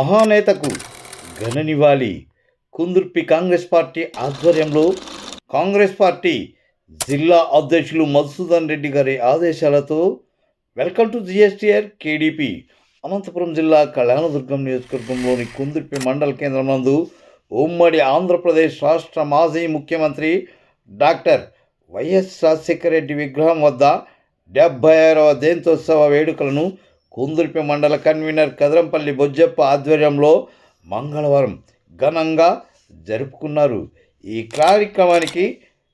మహానేతకు ఘననివ్వాలి. కుందుర్పి కాంగ్రెస్ పార్టీ ఆధ్వర్యంలో కాంగ్రెస్ పార్టీ జిల్లా అధ్యక్షులు మధుసూదన్ రెడ్డి గారి ఆదేశాలతో welcome to GSTR KDP. Anantapuram జిల్లా కళ్యాణదుర్గం నియోజకవర్గంలోని కుందుర్పి మండల కేంద్రం నందు ఉమ్మడి ఆంధ్రప్రదేశ్ రాష్ట్ర మాజీ ముఖ్యమంత్రి డాక్టర్ వైఎస్ రాజశేఖర రెడ్డి విగ్రహం వద్ద డెబ్భై ఆరవ జయంత్యోత్సవ వేడుకలను కుందుర్పి మండల కన్వీనర్ కదరంపల్లి బొజ్జప్ప ఆధ్వర్యంలో మంగళవారం ఘనంగా జరుపుకున్నారు. ఈ కార్యక్రమానికి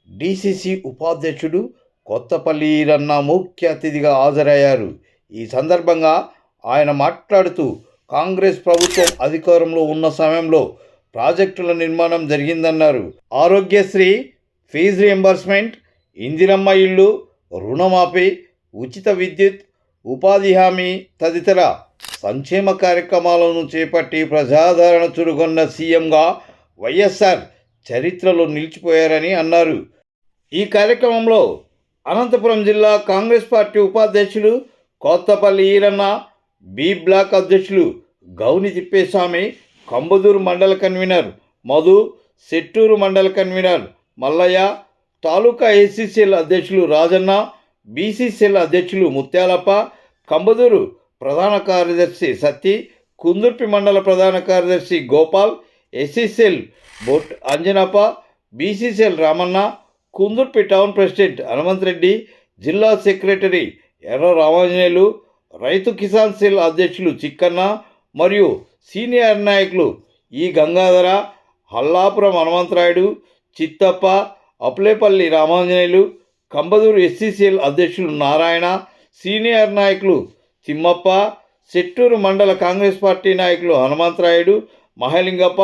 డిసిసి ఉపాధ్యక్షుడు కొత్తపల్లి ఈరన్న ముఖ్య అతిథిగా హాజరయ్యారు. ఈ సందర్భంగా ఆయన మాట్లాడుతూ కాంగ్రెస్ ప్రభుత్వం అధికారంలో ఉన్న సమయంలో ప్రాజెక్టుల నిర్మాణం జరిగిందన్నారు. ఆరోగ్యశ్రీ ఫీజు రియంబర్స్మెంట్ ఇందిరమ్మ ఇల్లు రుణమాఫీ ఉచిత విద్యుత్ ఉపాధి హామీ తదితర సంక్షేమ కార్యక్రమాలను చేపట్టి ప్రజాదరణ చురుగొన్న సీఎంగా వైఎస్ఆర్ చరిత్రలో నిలిచిపోయారని అన్నారు. ఈ కార్యక్రమంలో అనంతపురం జిల్లా కాంగ్రెస్ పార్టీ ఉపాధ్యక్షులు కొత్తపల్లి ఈరన్న బి బ్లాక్ అధ్యక్షులు గౌని తిప్పేస్వామి కంబదూరు మండల కన్వీనర్ మధు సెట్టూరు మండల కన్వీనర్ మల్లయ్య తాలూకా ఏసీసీఎల్ అధ్యక్షులు రాజన్న బీసీసీఎల్ అధ్యక్షులు ముత్యాలప్ప కంబదూరు ప్రధాన కార్యదర్శి సత్తి కుందుర్పి మండల ప్రధాన కార్యదర్శి Gopal SCCL బొట్ Anjanappa BCCL Ramanna Kundurpi town president Hanumanthareddy జిల్లా సెక్రటరీ ఎర్ర రామాంజనేయులు రైతు కిసాన్ సెల్ అధ్యక్షులు చిక్కన్న మరియు సీనియర్ నాయకులు ఈ గంగాధర హల్లాపురం హనుమంతరాయుడు చిత్తప్ప అప్లేపల్లి రామాంజనేయులు కంబదూరు ఎస్సీసీఎల్ అధ్యక్షులు నారాయణ సీనియర్ నాయకులు తిమ్మప్ప చెట్టూరు మండల కాంగ్రెస్ పార్టీ నాయకులు హనుమంతరాయుడు మహలింగప్ప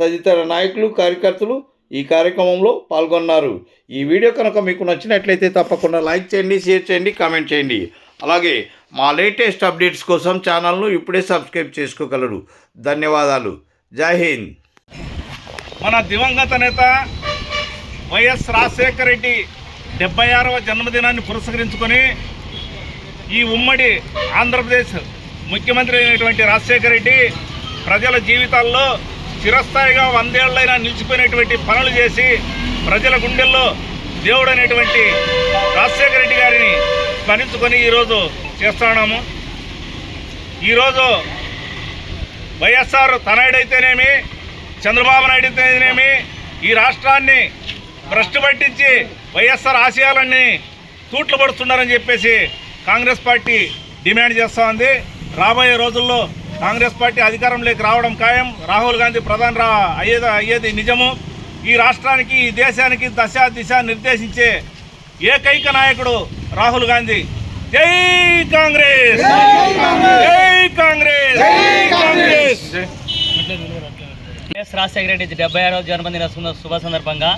తదితర నాయకులు కార్యకర్తలు ఈ కార్యక్రమంలో పాల్గొన్నారు. ఈ వీడియో కనుక మీకు నచ్చినట్లయితే తప్పకుండా లైక్ చేయండి షేర్ చేయండి కామెంట్ చేయండి. అలాగే మా లేటెస్ట్ అప్డేట్స్ కోసం ఛానల్ను ఇప్పుడే సబ్స్క్రైబ్ చేసుకోగలరు. ధన్యవాదాలు. జై హింద్. మన దివంగత నేత వైఎస్ రాజశేఖర రెడ్డి డెబ్బై ఆరవ జన్మదినాన్ని పురస్కరించుకొని ఈ ఉమ్మడి ఆంధ్రప్రదేశ్ ముఖ్యమంత్రి అయినటువంటి రాజశేఖర రెడ్డి ప్రజల జీవితాల్లో చిరస్థాయిగా వందేళ్ళైనా నిలిచిపోయినటువంటి పనులు చేసి ప్రజల గుండెల్లో దేవుడు అనేటువంటి రాజశేఖర రెడ్డి గారిని స్మరించుకొని ఈరోజు చేస్తున్నాము. ఈరోజు వైఎస్ఆర్ తనయుడైతేనేమి చంద్రబాబు నాయుడు అయితేనేమి ఈ రాష్ట్రాన్ని భ్రష్టు పట్టించి వైఎస్ఆర్ ఆశయాలన్నీ తూట్లు పడుతున్నారని చెప్పేసి కాంగ్రెస్ పార్టీ డిమాండ్ చేస్తూ ఉంది. రాబోయే రోజుల్లో కాంగ్రెస్ పార్టీ అధికారంలోకి రావడం ఖాయం. రాహుల్ గాంధీ ప్రధాని రా అయ్యేది అయ్యేది నిజము. ఈ రాష్ట్రానికి ఈ దేశానికి దశ దిశ నిర్దేశించే ఏకైక నాయకుడు రాహుల్ గాంధీ. జై కాంగ్రెస్! జై కాంగ్రెస్! కాంగ్రెస్! రాజశేఖర రెడ్డి డెబ్బై ఆరవ జన్మదిన శుభ సందర్భంగా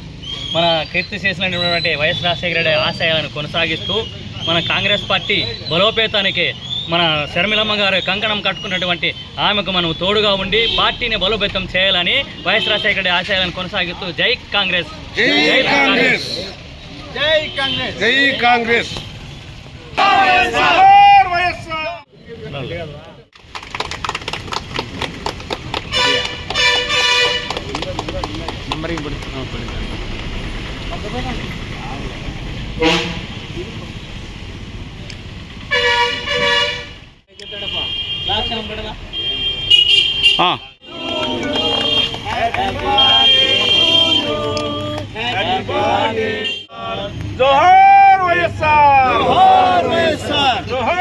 మన కీర్తి చేసినటువంటి వైఎస్ రాజశేఖర రెడ్డి ఆశయాలను కొనసాగిస్తూ మన కాంగ్రెస్ పార్టీ బలోపేతానికి మన శర్మిలమ్మ గారు కంకణం కట్టుకున్నటువంటి ఆమెకు మనం తోడుగా ఉండి పార్టీని బలోపేతం చేయాలని వైఎస్ రాజశేఖర రెడ్డి ఆశయాలను కొనసాగిస్తూ జై కాంగ్రెస్. జై కాంగ్రెస్. జై కాంగ్రెస్. జై కాంగ్రెస్. వైఎస్ఆర్ వైఎస్ఆర్ జోహార్ వైఎస్ఆర్ జోహార్ వైఎస్ఆర్ జోహార్